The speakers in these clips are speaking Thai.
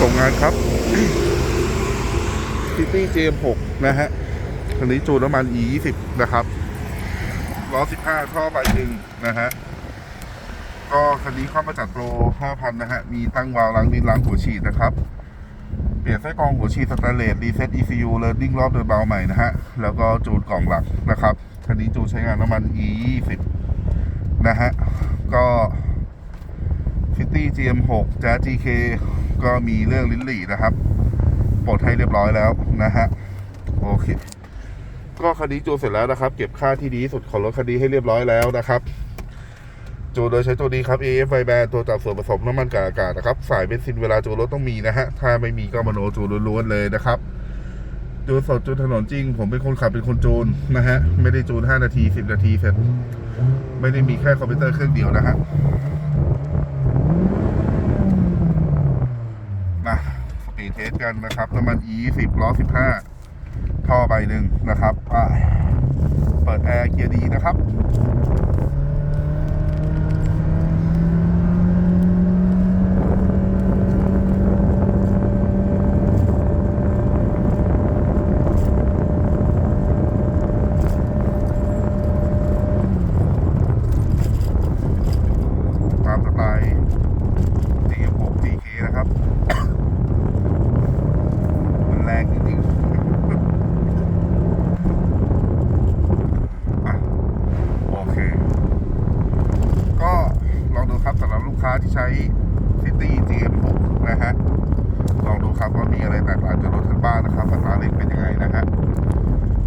ส่งงานครับ City GM6 นะฮะคันนี้จูนน้ำมัน E20 นะครับล้อ15ท่อใบหนึ่งนะฮะก็คันนี้เข้ามาจากโปร5,000นะฮะ มีตั้งวาล์วล้างดินล้างหัวฉีดนะครับ เปลี่ยนไส้กรองหัวฉีดสแตนเลสรีเซ็ต ECU เลิร์นิ่งรอบเดินเบาใหม่นะฮะ แล้วก็จูนกล่องหลักนะครับคันนี้จูนใช้งานน้ำมัน E20 นะฮะ ก็ City GM6 จ้า GK ก็มีเรื่องลิ้นหลี่นะครับปลดให้เรียบร้อยแล้วนะฮะโอเคก็คันนี้จูเสร็จแล้วนะครับ เก็บค่าที่ดีสุดของรถคันนี้ให้เรียบร้อยแล้วนะครับจูโดยใช้ตัวนี้ครับ AF i b a n ตัวจับส่วนผสมน้ำมันกับอากาศนะครับ สายเบนซินเวลาจูรถต้องมีนะฮะ ถ้าไม่มีก็มโนจูล้วนๆเลยนะครับ จูสดจูถนนจริง ผมเป็นคนขับเป็นคนจูนนะฮะ ไม่ได้จูน 5 นาที 10 นาทีเสร็จ ไม่ได้มีแค่คอมพิวเตอร์เครื่องเดียวนะฮะ มา สปีเทสกันนะครับน้ำมัน E10 ล้อ 15 ท่อใบหนึ่งนะครับเปิดแอร์เกียร์ดีนะครับ ตามสไตล์ GM6 GK นะครับ มันแรงจริงๆอะโอเค ก็ลองดูครับสำหรับลูกค้า ที่ใช้ City GM6 นะฮะ ลองดูครับว่ามีอะไรแตกต่างจากรถทันบ้านนะครับอัตราเร่งเป็นยังไงนะฮะ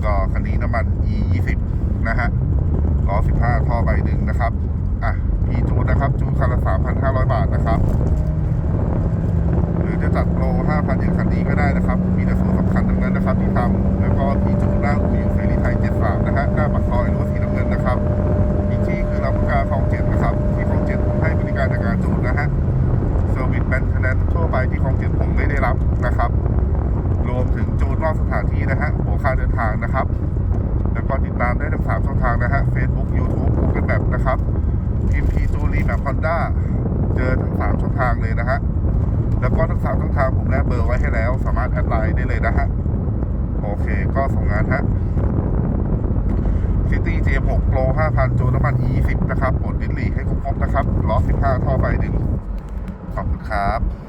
ก็คันนี้น้ำมัน E20 นะฮะล้อ15 ท่อใบหนึ่งนะครับ อะ พีจูนนะครับ จูนคันละ 3,500 บาทนะครับ หรือจะจัดโปร5,000อย่างคันนี้ก็ได้นะครับ มีแต่ส่วนสำคัญทั้งนั้นนะครับที่ทำ ทางนะครับ แล้วก็ติดตามได้ทั้งสามช่องทางนะฮะ Facebook YouTube Google Map นะครับพิมพ์พีจูรีแบบคอนด้าเจอทั้งสามช่องทางเลยนะฮะแล้วก็ทั้งสามช่องทางผมแนบเบอร์ไว้ให้แล้ว สามารถแอดไลน์ได้เลยนะฮะ โอเคก็ส่งงานฮะ City J6 Pro 5,000จูน้ำมัน E10 นะครับปลดดินลีให้ครบๆนะครับล้อ15 ท่อไฟหนึ่งขอบคุณครับ